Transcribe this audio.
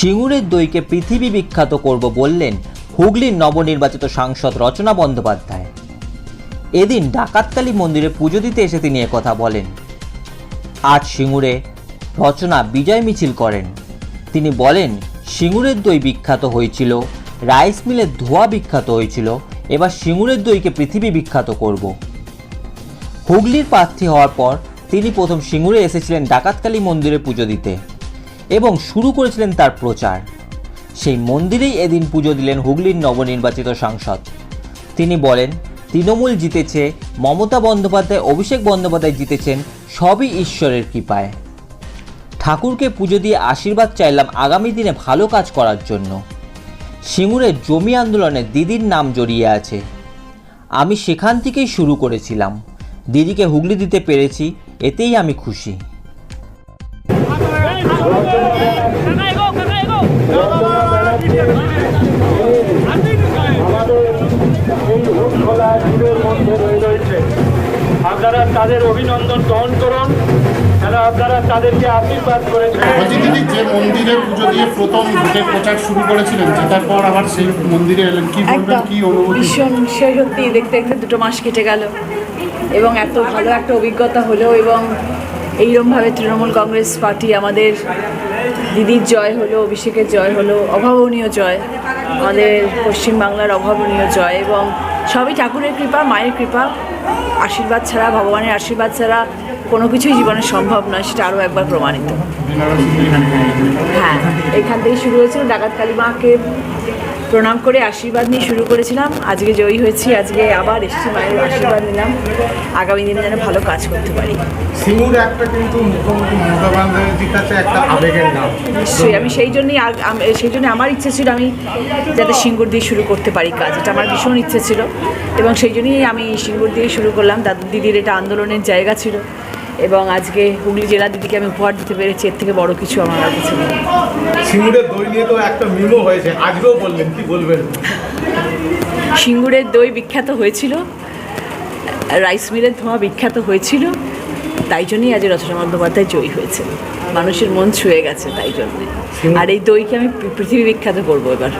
সিঙ্গুরের দইকে পৃথিবী বিখ্যাত করব বললেন হুগলির নবনির্বাচিত সাংসদ রচনা বন্দ্যোপাধ্যায়। এদিন ডাকাতকালী মন্দিরে পুজো দিতে এসে তিনি কথা বলেন, আজ সিঙ্গুরে রচনা বিজয় মিছিল করেন। তিনি বলেন, সিঙ্গুরের দই বিখ্যাত হয়েছিল, রাইস মিলের ধোয়া বিখ্যাত হয়েছিল, এবার সিঙ্গুরের দইকে পৃথিবী বিখ্যাত করব। হুগলির প্রার্থী হওয়ার পর তিনি প্রথম সিঙ্গুরে এসেছিলেন ডাকাতকালী মন্দিরে পুজো দিতে। এবং শুরু করেছিলেন তার প্রচার। সেই মন্দিরেই এদিন পুজো দিলেন হুগলির নবনির্বাচিত সাংসদ। তিনি বলেন, তৃণমূল জিতেছে, মমতা বন্দ্যোপাধ্যায়, অভিষেক বন্দ্যোপাধ্যায় জিতেছেন, সবই ঈশ্বরের কৃপায়। ঠাকুরকে পুজো দিয়ে আশীর্বাদ চাইলাম আগামী দিনে ভালো কাজ করার জন্য। সিঙ্গুরের জমি আন্দোলনে দিদির নাম জড়িয়ে আছে। আমি সেখান থেকেই শুরু করেছিলাম। দিদিকে হুগলি দিতে পেরেছি, এতেই আমি খুশি। আপনারা তাদের অভিনন্দন গ্রহণ করুন। কেন আপনারা তাদেরকে আশীর্বাদ করেছেন। যে মন্দিরে পুজো দিয়ে প্রথম ভোটের প্রচার শুরু করেছিলেন জেতার পর আবার সেই মন্দিরে এলেন কি বলবেন একদম। কি অনুভূতি? ভীষণ সে সত্যি দেখতে দেখতে দুটো মাস কেটে গেল। এবং এত ভালো একটা অভিজ্ঞতা হলো এবং এইরমভাবে তৃণমূল কংগ্রেস পার্টি আমাদের দিদির জয় হলো অভিষেকের জয় হলো অভাবনীয় জয়। আমাদের পশ্চিমবাংলার অভাবনীয় জয় এবং সবই ঠাকুরের কৃপা, মায়ের কৃপা, আশীর্বাদ ছাড়া, ভগবানের আশীর্বাদ ছাড়া কোনো কিছুই জীবনে সম্ভব নয়, সেটা আরও একবার প্রমাণিত। হ্যাঁ এখান থেকে শুরু হয়েছিল ডাকাত কালী মাকে। প্রণাম করে আশীর্বাদ নিয়ে শুরু করেছিলাম। আজকে জয়ী হয়েছি আজকে আবার এসেছি মায়ের আশীর্বাদ নিলাম। আগামী দিনে যেন ভালো কাজ করতে পারি। সিঙ্গুর একটা কিন্তু মুখ্যমন্ত্রী মমতা বন্দ্যোপাধ্যায়ের কাছে একটা আবেগের নাম। নিশ্চয়ই আমি সেই জন্যই সেই জন্য আমার ইচ্ছে ছিল আমি যাতে সিঙ্গুর দিয়ে শুরু করতে পারি কাজ। এটা আমার ভীষণ ইচ্ছে ছিল। এবং সেই জন্যই আমি সিঙ্গুর দিয়ে শুরু করলাম। দাদু দিদির এটা আন্দোলনের জায়গা ছিল। এবং আজকে হুগলি জেলা দিদিকে আমি উপহার দিতে পেরেছি এর থেকে বড় কিছু আমার আর কিছু সিঙ্গুরের দই নিয়ে তো একটা মিমও হয়েছে আজকেও বললেন কি বলবেন? সিঙ্গুরের দই বিখ্যাত হয়েছিল রাইস মিলের ধোঁয়া বিখ্যাত হয়েছিল তাই জন্যই আজ রচনা বন্দ্যোপাধ্যায় জয়ী হয়েছে। মানুষের মন ছুঁয়ে গেছে তাই জন্যে। আর এই দইকে আমি পৃথিবী বিখ্যাত করব এবার।